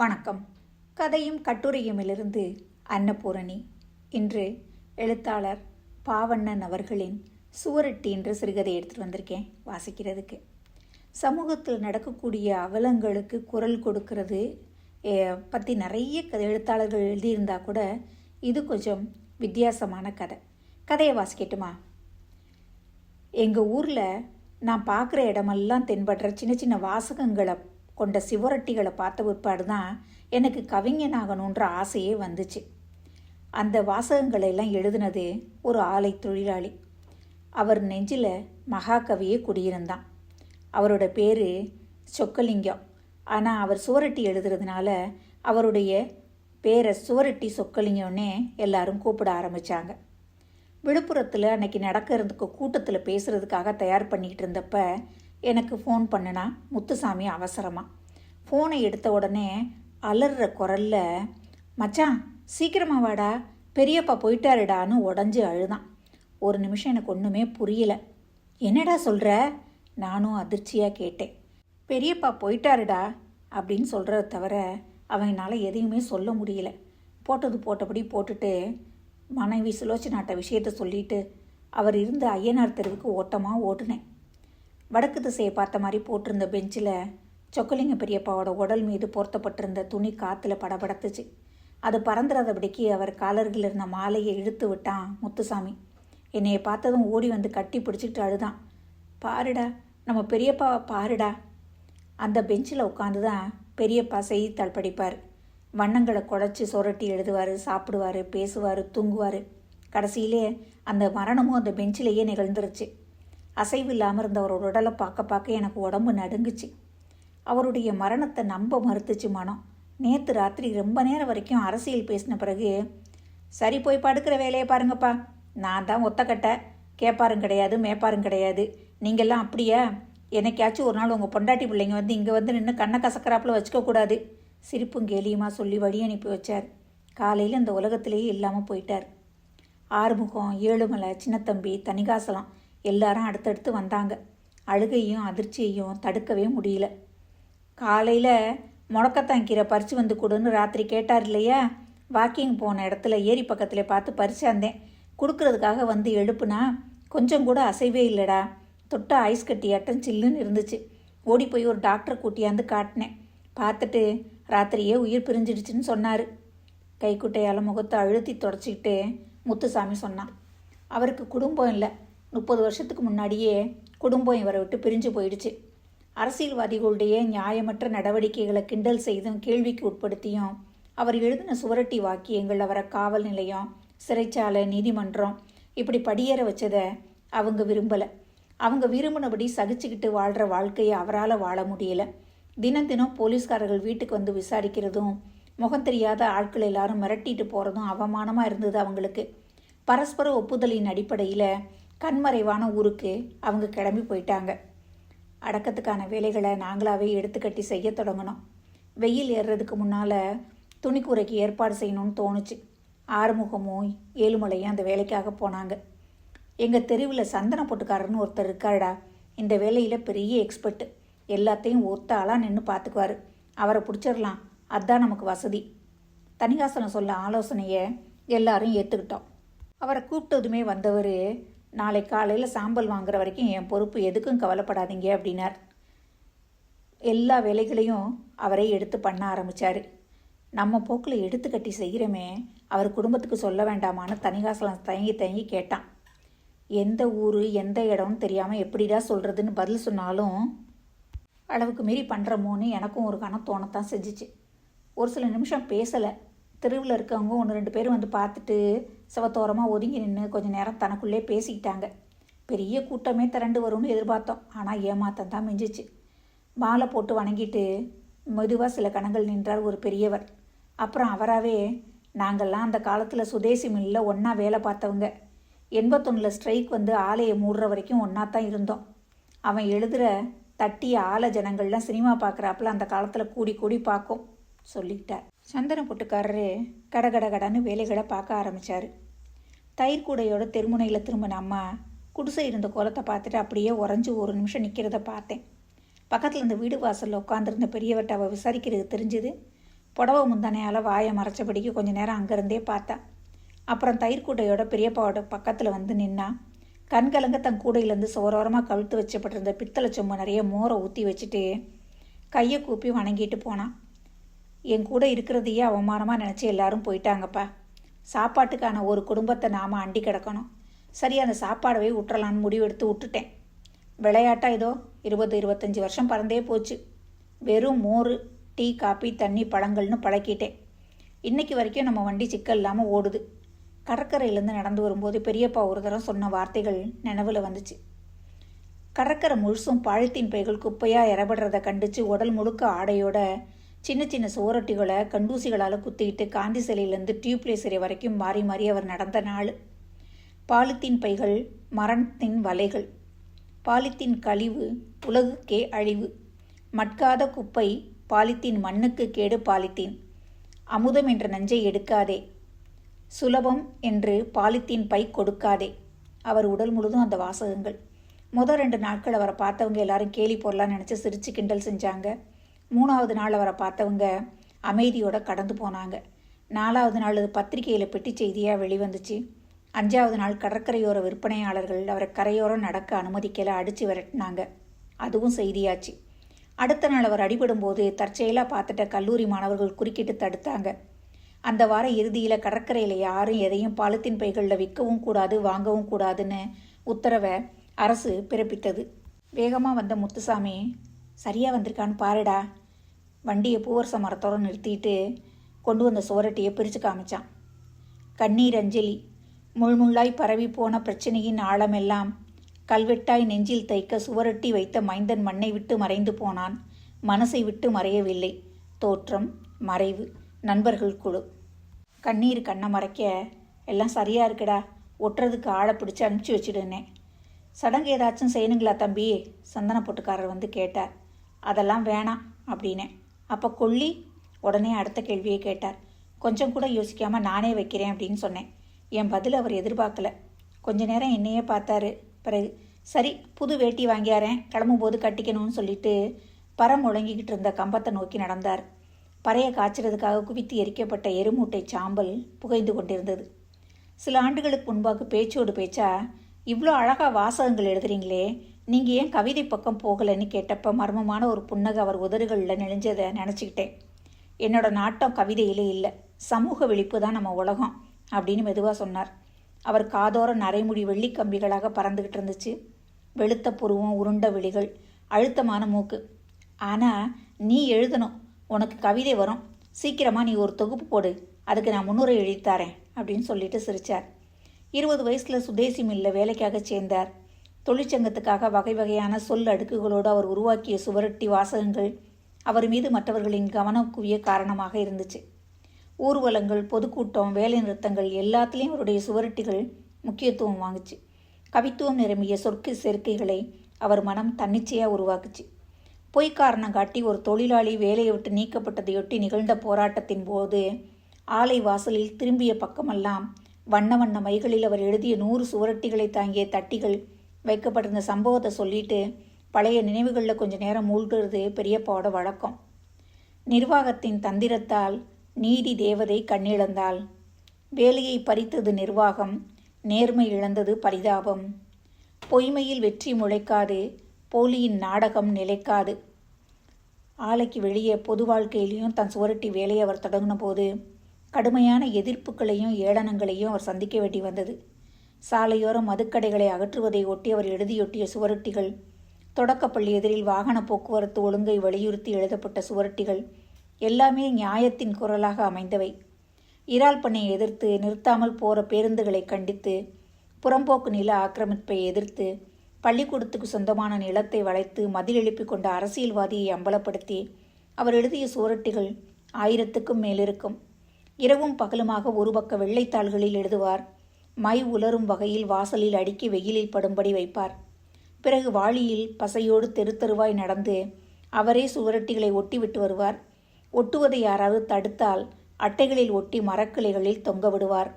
வணக்கம். கதையும் கட்டுரையுமிலிருந்து அன்னபூரணி. இன்று எழுத்தாளர் பாவண்ணன் அவர்களின் சுவரட்டி என்ற சிறுகதை எடுத்துகிட்டு வந்திருக்கேன் வாசிக்கிறதுக்கு. சமூகத்தில் நடக்கக்கூடிய அவலங்களுக்கு குரல் கொடுக்கறது பற்றி நிறைய கதை எழுத்தாளர்கள் எழுதியிருந்தா கூட இது கொஞ்சம் வித்தியாசமான கதை. கதையை வாசிக்கட்டுமா? எங்கள் ஊரில் நான் பார்க்குற இடமெல்லாம் தென்படுற சின்ன சின்ன வாசகங்களை கொண்ட சிவரொட்டிகளை பார்த்த பிற்பாடு தான் எனக்கு கவிஞனாகணுன்ற ஆசையே வந்துச்சு. அந்த வாசகங்களெல்லாம் எழுதினது ஒரு ஆலை தொழிலாளி. அவர் நெஞ்சில் மகாகவியே குடியிருந்தான். அவரோட பேர் சொக்கலிங்கம். ஆனால் அவர் சுவரொட்டி எழுதுறதுனால அவருடைய பேரை சுவரொட்டி சொக்கலிங்கம்னே எல்லாரும் கூப்பிட ஆரம்பித்தாங்க விழுப்புரத்தில் அன்னைக்கு நடக்கிறதுக்கு கூட்டத்தில் பேசுகிறதுக்காக தயார் பண்ணிக்கிட்டு இருந்தப்ப எனக்கு ஃபோன் பண்ணுனா முத்துசாமி அவசரமாக ஃபோனை எடுத்த உடனே அலறுற குரல்ல மச்சான் சீக்கிரமா வாடா பெரியப்பா போயிட்டாருடான்னு உடஞ்சி அழுதான். ஒரு நிமிஷம் எனக்கு ஒன்றுமே புரியல. என்னடா சொல்கிற நானும் அதிர்ச்சியாக கேட்டேன். பெரியப்பா போயிட்டாருடா அப்படின்னு சொல்கிறத தவிர அவனால் எதையுமே சொல்ல முடியல. போட்டது போட்டபடி போட்டுட்டு மனைவி சுலோச்சனாட்ட விஷயத்த சொல்லிட்டு அவர் இருந்த ஐயனார் தெருவுக்கு ஓட்டமாக ஓட்டுனேன். வடக்கு திசையை பார்த்த மாதிரி போட்டிருந்த பெஞ்சில் சொக்கலிங்க பெரியப்பாவோட உடல் மீது போர்த்தப்பட்டிருந்த துணி காற்றுல படபடத்துச்சு. அது பறந்துடாதபடிக்கு அவர் காலர்கள் இருந்த மாலையை இழுத்து விட்டான் முத்துசாமி. என்னையை பார்த்ததும் ஓடி வந்து கட்டி பிடிச்சிக்கிட்டு அழுதான். பாருடா நம்ம பெரியப்பாவை பாருடா. அந்த பெஞ்சில் உட்காந்து தான் பெரியப்பா செய்தித்தாள் படிப்பார். வண்ணங்களை குழச்சி சுரட்டி எழுதுவார் சாப்பிடுவார் பேசுவார் தூங்குவார். கடைசியிலே அந்த மரணமும் அந்த பெஞ்சிலேயே நிகழ்ந்துருச்சு. அசைவு இல்லாமல் இருந்த உடலை பார்க்க பார்க்க எனக்கு உடம்பு நடுங்குச்சு. அவருடைய மரணத்தை நம்ப மறுத்துச்சு மனம் நேற்று ராத்திரி ரொம்ப நேரம் வரைக்கும் அரசியல் பேசின பிறகு சரி போய் படுக்கிற வேலையை பாருங்கப்பா. நான் தான் ஒத்தக்கட்டை கேட்பாரும் கிடையாது மேப்பாரும் கிடையாது. நீங்கள்லாம் அப்படியா? என்னைக்காச்சும் ஒரு நாள் உங்கள் பொண்டாட்டி பிள்ளைங்க வந்து இங்கே வந்து நின்று கண்ணை கசக்கறாப்புல வச்சுக்கக்கூடாது சிரிப்பும் கேலியுமா சொல்லி வழி அனுப்பி வச்சார். காலையில் இந்த உலகத்திலேயே இல்லாமல் போயிட்டார். ஆறுமுகம் ஏழுமலை சின்னத்தம்பி தனிகாசலம் எல்லாரும் அடுத்தடுத்து வந்தாங்க. அழுகையும் அதிர்ச்சியையும் தடுக்கவே முடியல. காலையில் முடக்கத்தான் கீரை பறித்து வந்து கொடுன்னு ராத்திரி கேட்டார் இல்லையா? வாக்கிங் போன இடத்துல ஏரி பக்கத்தில் பார்த்து பறிச்சாந்தேன் கொடுக்கறதுக்காக வந்து எழுப்புனா கொஞ்சம் கூட அசைவே இல்லைடா. தொட்ட ஐஸ் கட்டி அட்டன் சில்லுன்னு இருந்துச்சு. ஓடி போய் ஒரு டாக்டரை கூட்டியாந்து காட்டினேன். பார்த்துட்டு ராத்திரியே உயிர் பிரிஞ்சிடுச்சுன்னு சொன்னார். கைக்குட்டையால் முகத்தை அழுத்தி தொடச்சிக்கிட்டு முத்துசாமி சொன்னான். அவருக்கு குடும்பம் இல்லை. முப்பது வருஷத்துக்கு முன்னாடியே குடும்பம் இவரை விட்டு பிரிஞ்சு போயிடுச்சு. அரசியல்வாதிகளுடைய நியாயமற்ற நடவடிக்கைகளை கிண்டல் செய்தும் கேள்விக்கு உட்படுத்தியும் அவர் எழுதின சுவரட்டி வாக்கியங்கள் அவரை காவல் நிலையம் சிறைச்சாலை நீதிமன்றம் இப்படி படியேற வச்சதை அவங்க விரும்பலை. அவங்க விரும்பினபடி சகிச்சுக்கிட்டு வாழ்கிற வாழ்க்கையை அவரால் வாழ முடியல. தினம் தினம் போலீஸ்காரர்கள் வீட்டுக்கு வந்து விசாரிக்கிறதும் முகம் தெரியாத ஆட்கள் எல்லாரும் மிரட்டிட்டு போகிறதும் அவமானமாக இருந்தது அவங்களுக்கு. பரஸ்பர ஒப்புதலின் அடிப்படையில் கண்மறைவான ஊருக்கு அவங்க கிளம்பி போயிட்டாங்க. அடக்கத்துக்கான வேலைகளை நாங்களாவே எடுத்துக்கட்டி செய்ய தொடங்கினோம் வெயில் ஏறுறதுக்கு முன்னால் துணிக்கூரைக்கு ஏற்பாடு செய்யணும்னு தோணுச்சு. ஆறுமுகமும் ஏழுமலையும் அந்த வேலைக்காக போனாங்க. எங்கள் தெருவில் சந்தன போட்டுக்காரர்னு ஒருத்தர் இருக்காருடா. இந்த வேலையில் பெரிய எக்ஸ்பர்ட்டு எல்லாத்தையும் ஒத்த ஆளாக நின்று பார்த்துக்குவார் அவரை பிடிச்சிடலாம். அதுதான் நமக்கு வசதி. தனிகாசனம் சொல்ல ஆலோசனையை எல்லாரும் ஏற்றுக்கிட்டோம் அவரை கூப்பிட்டதுமே வந்தவர் நாளை காலையில் சாம்பல் வாங்குற வரைக்கும் என் பொறுப்பு எதுக்கும் கவலைப்படாதீங்க அப்படின்னார். எல்லா வேலைகளையும் அவரே எடுத்து பண்ண ஆரம்பித்தார் நம்ம போக்கில் எடுத்து கட்டி செய்கிறோமே அவர் குடும்பத்துக்கு சொல்ல வேண்டாமான்னு தனிகாசலம் தயங்கி தயங்கி கேட்டான். எந்த ஊர் எந்த இடம்னு தெரியாமல் எப்படிடா சொல்கிறதுன்னு பதில் சொன்னாலும் அளவுக்கு மீறி பண்ணுறமோன்னு எனக்கும் ஒரு கணம் தோணத்தான் செஞ்சுச்சு. ஒரு சில நிமிஷம் பேசலை. தெருவில் இருக்கவங்க ஒன்று ரெண்டு பேர் வந்து பார்த்துட்டு சிவத்தோரமாக ஒதுங்கி நின்று கொஞ்சம் நேரம் தனக்குள்ளே பேசிக்கிட்டாங்க. பெரிய கூட்டமே திரண்டு வரும்னு எதிர்பார்த்தோம். ஆனால் ஏமாத்தம் தான் மிஞ்சிச்சு. மாலை போட்டு வணங்கிட்டு மெதுவாக சில கணங்கள் நின்றார் ஒரு பெரியவர். அப்புறம் அவராகவே நாங்கள்லாம் அந்த காலத்தில் சுதேசி மில்லில் ஒன்றா வேலை பார்த்தவங்க. எண்பத்தொன்னில் ஸ்ட்ரைக் வந்து ஆலையை மூடுற வரைக்கும் ஒன்றா தான் இருந்தோம். அவன் எழுதுகிற தட்டிய ஆலை ஜனங்கள்லாம் சினிமா பார்க்குறாப்புல அந்த காலத்தில் கூடி கூடி பார்க்கும் சொல்லிக்கிட்டார். சந்தன பொட்டுக்காரரு கட கடன்னு வேலைகளை பார்க்க ஆரம்பித்தார் தயிர் கூடையோட தெருமுனையில் திரும்பின அம்மா குடிசை இருந்த கோலத்தை பார்த்துட்டு அப்படியே உறைஞ்சு ஒரு நிமிஷம் நிற்கிறத பார்த்தேன். பக்கத்தில் இந்த வீடு வாசலில் உட்காந்துருந்த பெரியவர்கிட்ட அவள் விசாரிக்கிறது தெரிஞ்சுது. புடவை முந்தானையால் வாயை மறைச்சபடிக்கு கொஞ்சம் நேரம் அங்கேருந்தே பார்த்தா. அப்புறம் தயிர் கூட்டையோட பெரியப்பாவோட பக்கத்தில் வந்து நின்னா கண்கலங்க தன் கூடையிலேருந்து சோரோரமாக கழுத்து வச்சப்பட்டிருந்த பித்தளை சொம்பு நிறைய மோரை ஊற்றி வச்சுட்டு கையை கூப்பி வணங்கிட்டு போனான். என் கூட இருக்கிறதையே அவமானமாக நினச்சி எல்லாரும் போயிட்டாங்கப்பா. சாப்பாட்டுக்கான ஒரு குடும்பத்தை நாம் அண்டி கிடக்கணும். சரி அந்த சாப்பாடவே விட்டுறலான்னு முடிவெடுத்து விட்டுட்டேன். விளையாட்டா ஏதோ இருபது இருபத்தஞ்சி வருஷம் பறந்தே போச்சு. வெறும் மோர் டீ காப்பி தண்ணி பழங்கள்னு பழக்கிட்டேன். இன்றைக்கி வரைக்கும் நம்ம வண்டி சிக்கல் இல்லாமல் ஓடுது. கடற்கரையிலேருந்து நடந்து வரும்போது பெரியப்பா ஒரு தரம் சொன்ன வார்த்தைகள் நினைவில் வந்துச்சு. கடற்கரை முழுசும் பாலித்தீன் பைகள் குப்பையாக இறபடுறத கண்டித்து உடல் முழுக்க ஆடையோட சின்ன சின்ன சுவரொட்டிகளை கண்டூசிகளால் குத்திக்கிட்டு காந்தி சிலையிலேருந்து டியூப்லேசரி வரைக்கும் மாறி மாறி அவர் நடந்த நாள். பாலித்தீன் பைகள் மரணத்தின் வலைகள். பாலித்தீன் கழிவு உலகுக்கே அழிவு. மட்காத குப்பை பாலித்தீன் மண்ணுக்கு கேடு பாலித்தீன். அமுதம் என்ற நஞ்சை எடுக்காதே. சுலபம் என்று பாலித்தீன் பை கொடுக்காதே. அவர் உடல் முழுதும் அந்த வாசகங்கள். முதல் ரெண்டு நாட்கள் அவரை பார்த்தவங்க எல்லாரும் கேலி போடலான்னு நினச்சி சிரித்து கிண்டல் செஞ்சாங்க. மூணாவது நாள் அவரை பார்த்தவங்க அமைதியோட கடந்து போனாங்க. நாலாவது நாள் அது பத்திரிகையில் பெட்டி செய்தியாக வெளிவந்துச்சு. அஞ்சாவது நாள் கடற்கரையோர விற்பனையாளர்கள் அவரை கரையோரம் நடக்க அனுமதிக்கல அடித்து விரட்டினாங்க. அதுவும் செய்தியாச்சு. அடுத்த நாள் அவர் அடிபடும் போது தற்செயலாக பார்த்துட்ட கல்லூரி மாணவர்கள் குறுக்கிட்டு தடுத்தாங்க. அந்த வார இறுதியில் கடற்கரையில் யாரும் எதையும் பாலித்தீன் பைகளில் விற்கவும் கூடாது வாங்கவும் கூடாதுன்னு உத்தரவை அரசு பிறப்பித்தது. வேகமாக வந்த முத்துசாமி சரியாக வந்திருக்கான்னு பாருடா வண்டியை பூவரச மரத்தோட நிறுத்திட்டு கொண்டு வந்த சுவரட்டியை பிரித்து காமிச்சான். கண்ணீர் அஞ்சலி முள்முள்ளாய் பரவி போன பிரச்சனையின் ஆழமெல்லாம் கல்வெட்டாய் நெஞ்சில் தைக்க சுவரட்டி வைத்த மைந்தன் மண்ணை விட்டு மறைந்து போனான். மனசை விட்டு மறையவில்லை. தோற்றம் மறைவு நண்பர்கள் குழு. கண்ணீர் கண்ணை மறைக்க எல்லாம் சரியாக இருக்குடா. ஒட்டுறதுக்கு ஆளை பிடிச்சி அனுப்பிச்சி வச்சிடுனேன். சடங்கு ஏதாச்சும் செய்யணுங்களா தம்பி? சந்தன பொட்டுக்காரர் வந்து கேட்டார். அதெல்லாம் வேணாம் அப்படின்னேன். அப்போ கொல்லி உடனே அடுத்த கேள்வியை கேட்டார். கொஞ்சம் கூட யோசிக்காமல் நானே வைக்கிறேன் அப்படின்னு சொன்னேன். என் பதில் அவர் எதிர்பார்க்கல. கொஞ்ச நேரம் என்னையே பார்த்தாரு. பிறகு சரி புது வேட்டி வாங்கியாரேன் கிளம்பும்போது கட்டிக்கணும்னு சொல்லிட்டு பரம் முழங்கிக்கிட்டு இருந்த கம்பத்தை நோக்கி நடந்தார். பறையை காய்ச்சறதுக்காக குவித்து எரிக்கப்பட்ட எருமூட்டை சாம்பல் புகைந்து கொண்டிருந்தது. சில ஆண்டுகளுக்கு முன்பாக பேச்சோடு பேச்சா இவ்வளோ அழகாக வாசகங்கள் எழுதுறீங்களே நீங்கள் ஏன் கவிதை பக்கம் போகலைன்னு கேட்டப்ப மர்மமான ஒரு புன்னகை அவர் உதடுகளில் நெளிஞ்சதை நினச்சிக்கிட்டேன். என்னோட நாட்டம் கவிதையிலே இல்லை. சமூக விழிப்பு தான் நம்ம உலகம் அப்படின்னு மெதுவாக சொன்னார். அவர் காதோர நரைமுடி வெள்ளி கம்பிகளாக பறந்துக்கிட்டு இருந்துச்சு. வெளுத்த புருவம் உருண்ட விழிகள் அழுத்தமான மூக்கு. ஆனால் நீ எழுதணும். உனக்கு கவிதை வரும். சீக்கிரமாக நீ ஒரு தொகுப்பு போடு. அதுக்கு நான் முன்னுரை எழுதித்தாரேன் அப்படின்னு சொல்லிட்டு சிரித்தார் இருபது வயசில் சுதேசி மில்லில் வேலைக்காக சேர்ந்தார். தொழிற்சங்கத்துக்காக வகை வகையான சொல் அடுக்குகளோடு அவர் உருவாக்கிய சுவரட்டி வாசகங்கள் அவர் மீது மற்றவர்களின் கவனம் குவிய காரணமாக இருந்துச்சு. ஊர்வலங்கள் பொதுக்கூட்டம் வேலை நிறுத்தங்கள் எல்லாத்துலேயும் அவருடைய சுவரட்டிகள் முக்கியத்துவம் வாங்குச்சு. கவித்துவம் நிரம்பிய சொற்கு சேர்க்கைகளை அவர் மனம் தன்னிச்சையாக உருவாக்குச்சு. பொய் காரணம் காட்டி ஒரு தொழிலாளி வேலையை விட்டு நீக்கப்பட்டதையொட்டி நிகழ்ந்த போராட்டத்தின் போது ஆலை வாசலில் திரும்பிய பக்கமெல்லாம் வண்ண வண்ண மைகளில் அவர் எழுதிய நூறு சுவரட்டிகளை தாங்கிய தட்டிகள் வைக்கப்பட்டிருந்த சம்பவத்தை சொல்லிட்டு பழைய நினைவுகளில் கொஞ்ச நேரம் மூழ்கிறது பெரியப்பாவோட வழக்கம். நிர்வாகத்தின் தந்திரத்தால் நீதி தேவதை கண்ணிழந்தாள் வேலையை பறித்தது நிர்வாகம் நேர்மை இழந்தது பரிதாபம். பொய்மையில் வெற்றி முளைக்காது போலியின் நாடகம் நிலைக்காது. ஆலைக்கு வெளியே பொது வாழ்க்கையிலையும் தன் சுவரட்டி வேலையை அவர் தொடங்கின போது கடுமையான எதிர்ப்புகளையும் ஏளனங்களையும் அவர் சந்திக்க வேண்டி வந்தது. சாலையோரம் மதுக்கடைகளை அகற்றுவதை ஒட்டி அவர் எழுதியொட்டிய சுவரொட்டிகள். தொடக்கப்பள்ளி எதிரில் வாகன போக்குவரத்து ஒழுங்கை வலியுறுத்தி எழுதப்பட்ட சுவரொட்டிகள் எல்லாமே நியாயத்தின் குரலாக அமைந்தவை. இறால் பண்ணையை எதிர்த்து நிறுத்தாமல் போகிற பேருந்துகளை கண்டித்து புறம்போக்கு நில ஆக்கிரமிப்பை எதிர்த்து பள்ளிக்கூடத்துக்கு சொந்தமான நிலத்தை வளைத்து மதில் எழுப்பி கொண்ட அரசியல்வாதியை அம்பலப்படுத்தி அவர் எழுதிய சுவரொட்டிகள் ஆயிரத்துக்கும் மேலிருக்கும். இரவும் பகலுமாக ஒரு பக்க வெள்ளைத்தாள்களில் எழுதுவார் மை உலரும் வகையில் வாசலில் அடுக்கி வெயிலில் படும்படி வைப்பார். பிறகு வாளியில் பசையோடு தெரு தெருவாய் நடந்து அவரே சுவரட்டிகளை ஒட்டி விட்டு வருவார். ஒட்டுவதை யாராவது தடுத்தால் அட்டைகளில் ஒட்டி மரக்கிளைகளில் தொங்க விடுவார்.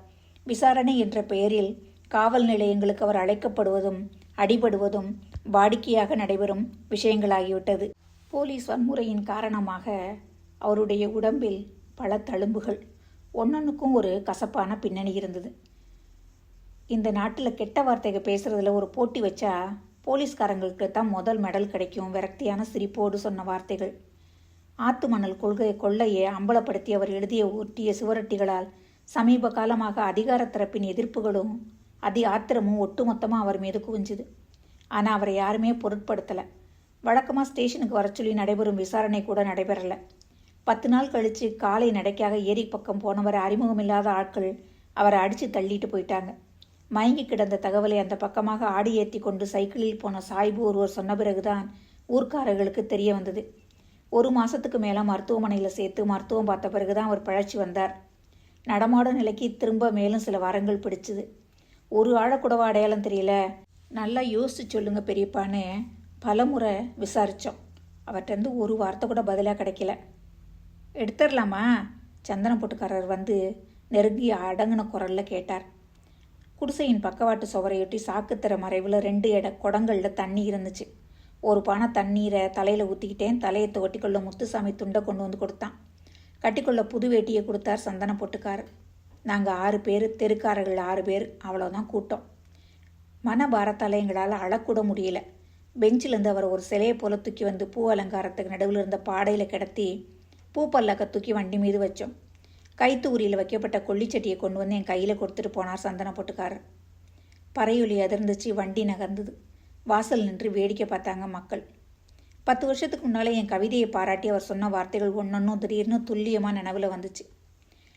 விசாரணை என்ற பெயரில் காவல் நிலையங்களுக்கு அவர் அழைக்கப்படுவதும் அடிபடுவதும் வாடிக்கையாக நடைபெறும் விஷயங்களாகிவிட்டது. போலீஸ் வன்முறையின் காரணமாக அவருடைய உடம்பில் பல தழும்புகள். ஒன்னொன்றுக்கும் ஒரு கசப்பான பின்னணி இருந்தது. இந்த நாட்டில் கெட்ட வார்த்தைகள் பேசுகிறதுல ஒரு போட்டி வச்சா போலீஸ்காரங்களுக்கு தான் முதல் மெடல் கிடைக்கும் விரக்தியான சிரிப்போடு சொன்ன வார்த்தைகள். ஆத்து மணல் கொள்கை கொள்ளையை அம்பலப்படுத்தி அவர் எழுதிய ஒட்டிய சுவரொட்டிகளால் சமீப காலமாக அதிகார தரப்பின் எதிர்ப்புகளும் அதி ஆத்திரமும் ஒட்டுமொத்தமாக அவர் மீது குவிஞ்சுது. ஆனால் அவரை யாருமே பொருட்படுத்தலை. வழக்கமாக ஸ்டேஷனுக்கு வர சொல்லி நடைபெறும் விசாரணை கூட நடைபெறலை. பத்து நாள் கழித்து காலை நடைக்காக ஏரி பக்கம் போனவர் அறிமுகமில்லாத ஆட்கள் அவரை அடித்து தள்ளிட்டு போயிட்டாங்க. மயங்கி கிடந்த தகவலை அந்த பக்கமாக ஆடி ஏற்றி கொண்டு சைக்கிளில் போன சாய்பு ஒருவர் சொன்ன பிறகுதான் ஊர்க்காரர்களுக்கு தெரிய வந்தது. ஒரு மாதத்துக்கு மேலே மருத்துவமனையில் சேர்த்து மருத்துவம் பார்த்த பிறகு தான் அவர் பழச்சி வந்தார். நடமாடும் நிலைக்கு திரும்ப மேலும் சில வாரங்கள் பிடிச்சுது. ஒரு ஆழக்கூடவா அடையாளம் தெரியல. நல்லா யோசிச்சு சொல்லுங்க பெரியப்பான்னு பலமுறை விசாரித்தோம் அவர்கிட்டருந்து ஒரு வார்த்தை கூட பதிலாக கிடைக்கல. எடுத்துடலாமா? சந்தன போட்டுக்காரர் வந்து நெருங்கி அடங்கின குரலில் கேட்டார். குடிசையின் பக்கவாட்டு சுவரையொட்டி சாக்குத்தர மறைவில் ரெண்டு இட குடங்களில் தண்ணி இருந்துச்சு. ஒரு பானை தண்ணீரை தலையில் ஊற்றிக்கிட்டேன் தலையை ஒட்டிக்கொள்ள முத்துசாமி துண்டை கொண்டு வந்து கொடுத்தான். கட்டிக்கொள்ள புது வேட்டியை கொடுத்தார் சந்தன போட்டுக்காரர். நாங்கள் ஆறு பேர் தெருக்காரர்கள் ஆறு பேர் அவ்வளோதான் கூட்டம். மன பாரத்தால் எங்களால் அழக்கூட முடியல. பெஞ்சிலேருந்து அவர் ஒரு சிலையை போல தூக்கி வந்து பூ அலங்காரத்துக்கு நடுவில் இருந்த பாடையில் கிடத்தி பூ பல்லக்க தூக்கி வண்டி மீது வச்சோம். கைத்தூரியில் வைக்கப்பட்ட கொல்லிச்சட்டியை கொண்டு வந்து என் கையில் கொடுத்துட்டு போனார் சந்தன போட்டுக்காரர். பறையொலி அதிர்ந்துச்சு வண்டி நகர்ந்தது. வாசல் நின்று வேடிக்கை பார்த்தாங்க மக்கள். பத்து வருஷத்துக்கு முன்னால் என் கவிதையை பாராட்டி அவர் சொன்ன வார்த்தைகள் ஒன்றொன்றும் திடீர்னு துல்லியமாக நினைவில் வந்துச்சு.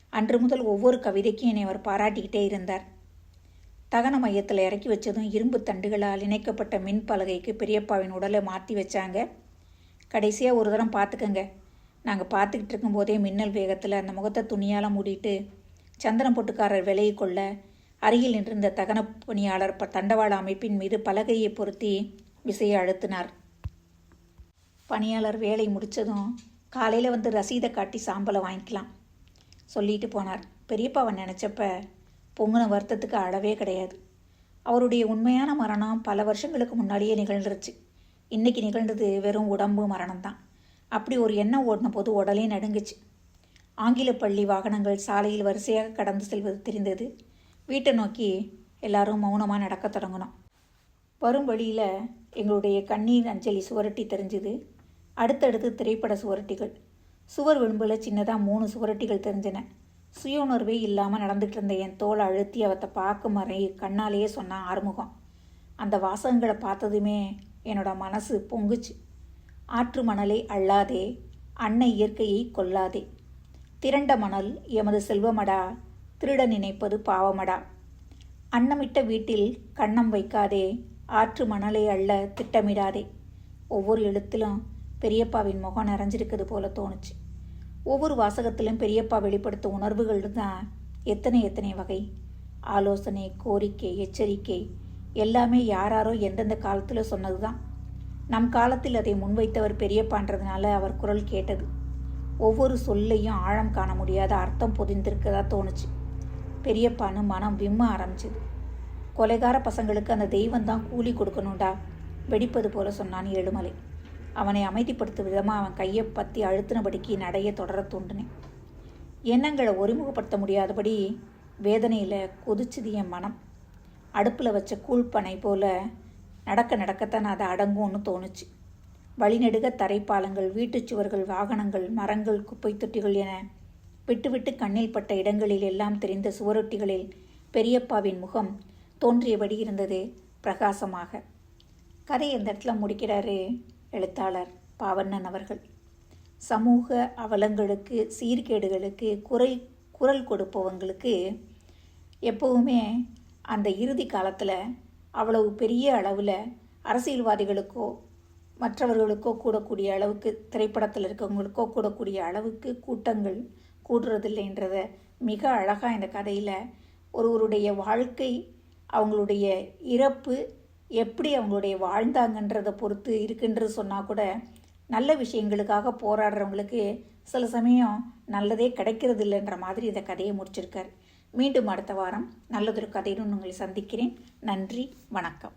அன்று முதல் ஒவ்வொரு கவிதைக்கும் என்னை அவர் பாராட்டிக்கிட்டே இருந்தார். தகன மையத்தில் இறக்கி வச்சதும் இரும்பு தண்டுகளால் இணைக்கப்பட்ட மின் பலகைக்கு பெரியப்பாவின் உடலை மாற்றி வச்சாங்க. கடைசியாக ஒரு தரம் பார்த்துக்கங்க. நாங்கள் பார்த்துக்கிட்டு இருக்கும்போதே மின்னல் வேகத்தில் அந்த முகத்தை துணியால் மூடிட்டு சந்திரன் பொட்டுக்காரர் விலையை கொள்ள அருகில் நின்றிருந்த தகன பணியாளர் தண்டவாள அமைப்பின் மீது பலகையை பொருத்தி விசையை அழுத்தினார். பணியாளர் வேலை முடித்ததும் காலையில் வந்து ரசீதை காட்டி சாம்பலை வாங்கிக்கலாம் சொல்லிட்டு போனார். பெரியப்பாவை நினச்சப்ப பொங்குன வருத்தத்துக்கு அளவே கிடையாது. அவருடைய உண்மையான மரணம் பல வருஷங்களுக்கு முன்னாடியே நிகழ்ந்துருச்சு. இன்றைக்கி நிகழ்ந்தது வெறும் உடம்பு மரணம்தான். அப்படி ஒரு எண்ணம் ஓடின போது உடலே நடுங்குச்சு. ஆங்கில பள்ளி வாகனங்கள் சாலையில் வரிசையாக கடந்து செல்வது தெரிந்தது. வீட்டை நோக்கி எல்லாரும் மௌனமாக நடக்க தொடங்கினோம். வரும் வழியில் எங்களுடைய கண்ணீர் அஞ்சலி சுவரட்டி தெரிஞ்சுது. அடுத்தடுத்து திரைப்பட சுவரட்டிகள். சுவர் விளிம்பில் சின்னதாக மூணு சுவரட்டிகள் தெரிஞ்சன. சுய உணர்வே இல்லாமல் நடந்துகிட்டு இருந்த என் தோலை அழுத்தி அவத்தை பார்க்கும் வரை கண்ணாலேயே சொன்னான் ஆறுமுகம். அந்த வாசகங்களை பார்த்ததுமே என்னோட மனசு பொங்குச்சு. ஆற்று மணலை அள்ளாதே அன்னை இயற்கையை கொல்லாதே. திரண்ட மணல் எமது செல்வமடா திருட நினைப்பது பாவமடா. அன்னமிட்ட வீட்டில் கண்ணம் வைக்காதே ஆற்று மணலை அள்ள திட்டமிடாதே. ஒவ்வொரு எழுத்திலும் பெரியப்பாவின் முகம் நிறைஞ்சிருக்கிறது போல தோணுச்சு. ஒவ்வொரு வாசகத்திலும் பெரியப்பா வெளிப்படுத்தும் உணர்வுகள் தான் எத்தனை எத்தனை வகை? ஆலோசனை கோரிக்கை எச்சரிக்கை எல்லாமே யாராரோ எந்தெந்த காலத்தில் சொன்னது தான் நம் காலத்தில் அதை முன்வைத்தவர் பெரியப்பான்றதுனால அவர் குரல் கேட்டது. ஒவ்வொரு சொல்லையும் ஆழம் காண முடியாத அர்த்தம் பொதிந்திருக்கதா தோணுச்சு. பெரியப்பான்னு மனம் விம்ம ஆரம்பிச்சுது. கொலைகார பசங்களுக்கு அந்த தெய்வம் தான் கூலி கொடுக்கணும்டா வெடிப்பது போல சொன்னான் ஏழுமலை. அவனை அமைதிப்படுத்தும் விதமாக அவன் கையை பற்றி அழுத்தினபடிக்கு நடைய தொடர தூண்டினேன். எண்ணங்களை ஒருமுகப்படுத்த முடியாதபடி வேதனையில் கொதிச்சுது என் மனம். அடுப்பில் வச்ச கூழ்பனை போல நடக்க நடக்கத்தான் அதை அடங்கும்னு தோணுச்சு. வழிநெடுக தரைப்பாலங்கள் வீட்டுச் சுவர்கள் வாகனங்கள் மரங்கள் குப்பை தொட்டிகள் என விட்டுவிட்டு கண்ணில் பட்ட இடங்களில் எல்லாம் தெரிந்த சுவரொட்டிகளில் பெரியப்பாவின் முகம் தோன்றியபடி இருந்தது பிரகாசமாக. கதை எந்த இடத்துல முடிக்கிறாரு? எழுத்தாளர் பாவண்ணன் அவர்கள். சமூக அவலங்களுக்கு சீர்கேடுகளுக்கு குறை குரல் கொடுப்பவங்களுக்கு எப்போவுமே அந்த இறுதி காலத்தில் அவ்வளவு பெரிய அளவில் அரசியல்வாதிகளுக்கோ மற்றவர்களுக்கோ கூடக்கூடிய அளவுக்கு திரைப்படத்தில் இருக்கவங்களுக்கோ கூடக்கூடிய அளவுக்கு கூட்டங்கள் கூடுறதில்லைன்றத மிக அழகாக இந்த கதையில் ஒருவருடைய வாழ்க்கை அவங்களுடைய இறப்பு எப்படி அவங்களுடைய வாழ்ந்தாங்கன்றதை பொறுத்து இருக்குன்றது சொன்னால் கூட நல்ல விஷயங்களுக்காக போராடுறவங்களுக்கு சில சமயம் நல்லதே கிடைக்கிறது இல்லைன்ற மாதிரி இந்த கதையை முடிச்சிருக்கார். மீண்டும் அடுத்த வாரம் நல்லதொரு கதையுடன் உங்களை சந்திக்கிறேன். நன்றி வணக்கம்.